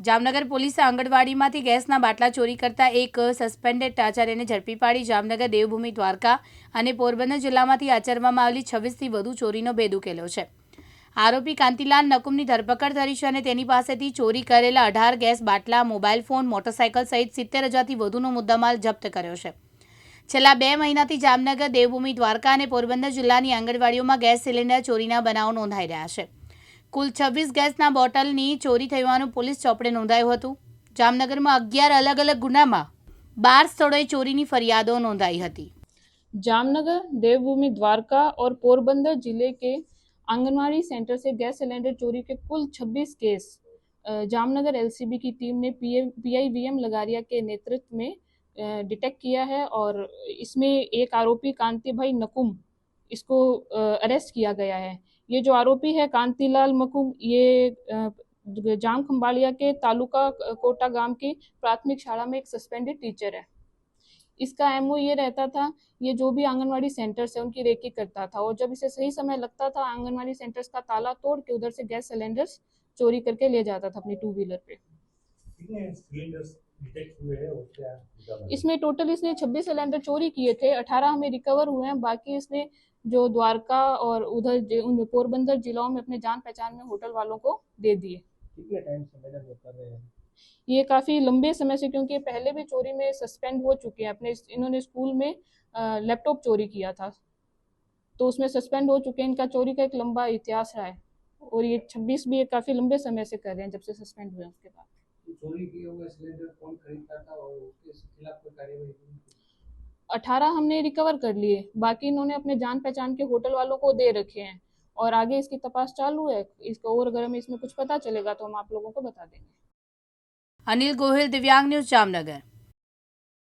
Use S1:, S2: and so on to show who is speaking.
S1: જામનગર પોલીસે આંગણવાડીમાંથી ગેસના બાટલા ચોરી કરતા એક સસ્પેન્ડેડ આચાર્યને ઝડપી પાડી જામનગર દેવભૂમિ દ્વારકા અને પોરબંદર જિલ્લામાંથી આચરવામાં આવેલી છવ્વીસથી વધુ ચોરીનો ભેદ ઉકેલ્યો છે. આરોપી કાંતિલાલ નકુમની ધરપકડ કરી છે અને તેની પાસેથી ચોરી કરેલા અઢાર ગેસ બાટલા, મોબાઈલ ફોન, મોટરસાયકલ સહિત સિત્તેર હજારથી વધુનો મુદ્દામાલ જપ્ત કર્યો છે. છેલ્લા બે મહિનાથી જામનગર, દેવભૂમિ દ્વારકા અને પોરબંદર જિલ્લાની આંગણવાડીઓમાં ગેસ સિલિન્ડર ચોરીના બનાવો નોંધાઈ રહ્યા છે. કુલ છવ્વીસ ગેસના બોટલની ચોરી થવાનું પોલીસ ચોપડે નોંધાયું હતું જામનગરમાં અગિયાર અલગ અલગ ગુનામાં બાર સ્થળોએ ચોરીની ફરિયાદો નોંધાઈ હતી
S2: जामनगर देवभूमि द्वारका और पोरबंदर जिले के आंगनवाड़ी सेंटर से गैस सिलेंडर चोरी के कुल 26 केस अ, जामनगर एलसीबी की टीम ने पीआईवीएम लगारिया के नेतृत्व में अ, डिटेक्ट किया है और इसमें एक आरोपी कांति भाई नकुम इसको अ, अरेस्ट किया गया है ये जो आरोपी है, कांतिलाल मकुम ये जाम खंबालिया के तालुका कोटा गाँव की प्राथमिक शाला में एक सस्पेंडेड टीचर है। इसका एमओ ये रहता था, ये जो भी आंगनवाड़ी सेंटर्स है, उनकी रेकी करता था और जब इसे सही समय लगता था, आंगनवाड़ी सेंटर्स का ताला तोड़ के उधर से गैस सिलेंडर्स चोरी करके ले जाता था अपनी टू व्हीलर पे। इसमें टोटल इसने 26 सिलेंडर चोरी किए थे 18 हमें रिकवर हुए हैं बाकी इसने जो द्वारका और उधर पोरबंदर जिलों में अपने जान पहचान में होटल वालों को दे दिए।
S3: ये कर रहे हैं?
S2: ये काफ़ी लंबे समय से क्योंकि पहले भी चोरी में सस्पेंड हो चुके हैं अपने इन्होंने स्कूल में लैपटॉप चोरी किया था। तो उसमें सस्पेंड हो चुके हैं इनका चोरी का एक लंबा इतिहास रहा है। और ये 26 भी ये काफ़ी लंबे समय से कर रहे हैं जब से सस्पेंड हुए उसके बाद।
S3: तो चोरी सिलेंडर कौन खरीदता था और उसके खिलाफ कोई
S2: अठारह हमने रिकवर कर लिए बाकी इन्होंने अपने जान पहचान के होटल वालों को दे रखे हैं। और आगे इसकी तपास चालू है इसको और अगर हमें इसमें कुछ पता चलेगा तो हम आप लोगों को बता देंगे।
S1: अनिल गोहिल दिव्यांग न्यूज़ जामनगर।